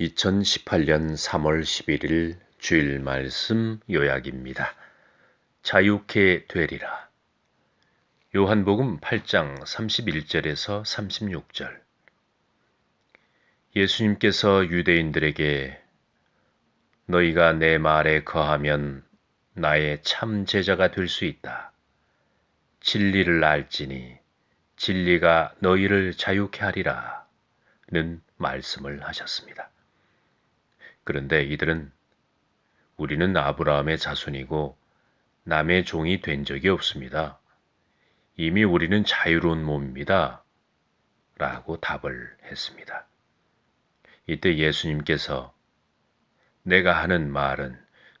2018년 3월 11일 주일 말씀 요약입니다. 자유케 되리라. 요한복음 8장 31절에서 36절. 예수님께서 유대인들에게 너희가 내 말에 거하면 나의 참 제자가 될 수 있다. 진리를 알지니 진리가 너희를 자유케 하리라. 는 말씀을 하셨습니다. 그런데 이들은 우리는 아브라함의 자손이고 남의 종이 된 적이 없습니다. 이미 우리는 자유로운 몸입니다. 라고 답을 했습니다. 이때 예수님께서 내가 하는 말은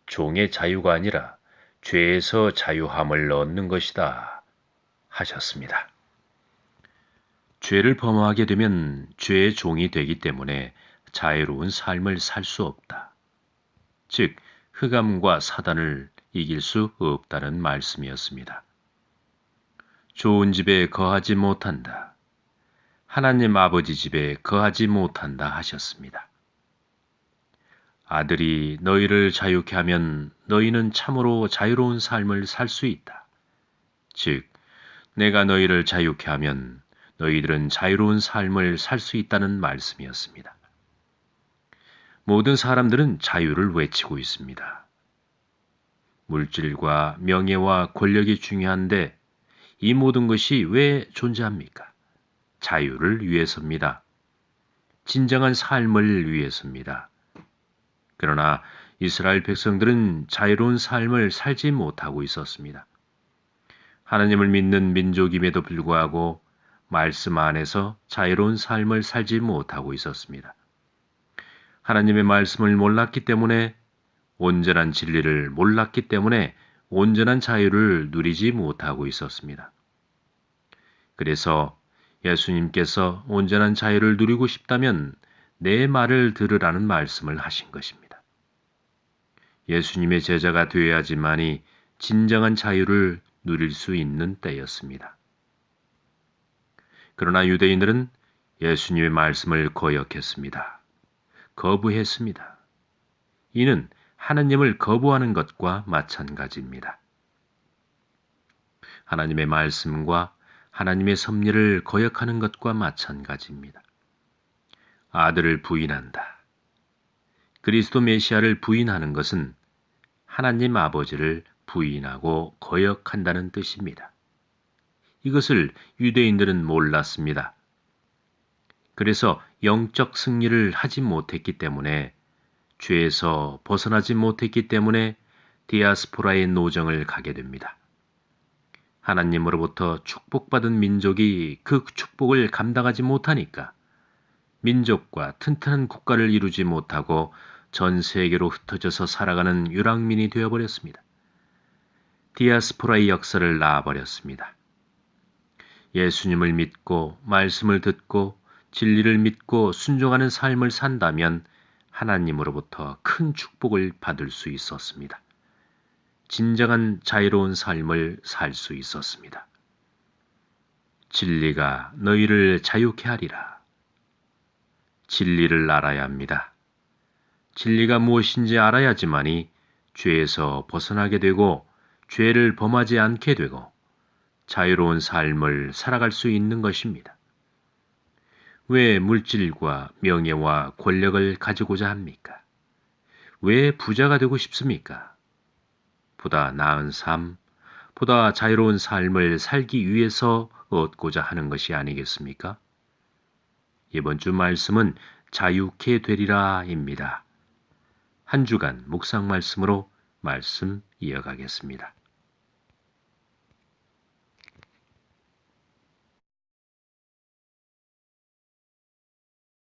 종의 자유가 아니라 죄에서 자유함을 얻는 것이다 하셨습니다. 죄를 범하게 되면 죄의 종이 되기 때문에 자유로운 삶을 살 수 없다. 즉, 흑암과 사단을 이길 수 없다는 말씀이었습니다. 좋은 집에 거하지 못한다. 하나님 아버지 집에 거하지 못한다 하셨습니다. 아들이 너희를 자유케 하면 너희는 참으로 자유로운 삶을 살 수 있다. 즉, 내가 너희를 자유케 하면 너희들은 자유로운 삶을 살 수 있다는 말씀이었습니다. 모든 사람들은 자유를 외치고 있습니다. 물질과 명예와 권력이 중요한데 이 모든 것이 왜 존재합니까? 자유를 위해서입니다. 진정한 삶을 위해서입니다. 그러나 이스라엘 백성들은 자유로운 삶을 살지 못하고 있었습니다. 하나님을 믿는 민족임에도 불구하고 말씀 안에서 자유로운 삶을 살지 못하고 있었습니다. 하나님의 말씀을 몰랐기 때문에 온전한 진리를 몰랐기 때문에 온전한 자유를 누리지 못하고 있었습니다. 그래서 예수님께서 온전한 자유를 누리고 싶다면 내 말을 들으라는 말씀을 하신 것입니다. 예수님의 제자가 되어야지만이 진정한 자유를 누릴 수 있는 때였습니다. 그러나 유대인들은 예수님의 말씀을 거역했습니다. 거부했습니다. 이는 하나님을 거부하는 것과 마찬가지입니다. 하나님의 말씀과 하나님의 섭리를 거역하는 것과 마찬가지입니다. 아들을 부인한다. 그리스도 메시아를 부인하는 것은 하나님 아버지를 부인하고 거역한다는 뜻입니다. 이것을 유대인들은 몰랐습니다. 그래서 영적 승리를 하지 못했기 때문에 죄에서 벗어나지 못했기 때문에 디아스포라의 노정을 가게 됩니다. 하나님으로부터 축복받은 민족이 그 축복을 감당하지 못하니까 민족과 튼튼한 국가를 이루지 못하고 전 세계로 흩어져서 살아가는 유랑민이 되어버렸습니다. 디아스포라의 역사를 낳아버렸습니다. 예수님을 믿고 말씀을 듣고 진리를 믿고 순종하는 삶을 산다면 하나님으로부터 큰 축복을 받을 수 있었습니다. 진정한 자유로운 삶을 살 수 있었습니다. 진리가 너희를 자유케 하리라. 진리를 알아야 합니다. 진리가 무엇인지 알아야지만이 죄에서 벗어나게 되고 죄를 범하지 않게 되고 자유로운 삶을 살아갈 수 있는 것입니다. 왜 물질과 명예와 권력을 가지고자 합니까? 왜 부자가 되고 싶습니까? 보다 나은 삶, 보다 자유로운 삶을 살기 위해서 얻고자 하는 것이 아니겠습니까? 이번 주 말씀은 자유케 되리라입니다. 한 주간 묵상 말씀으로 말씀 이어가겠습니다.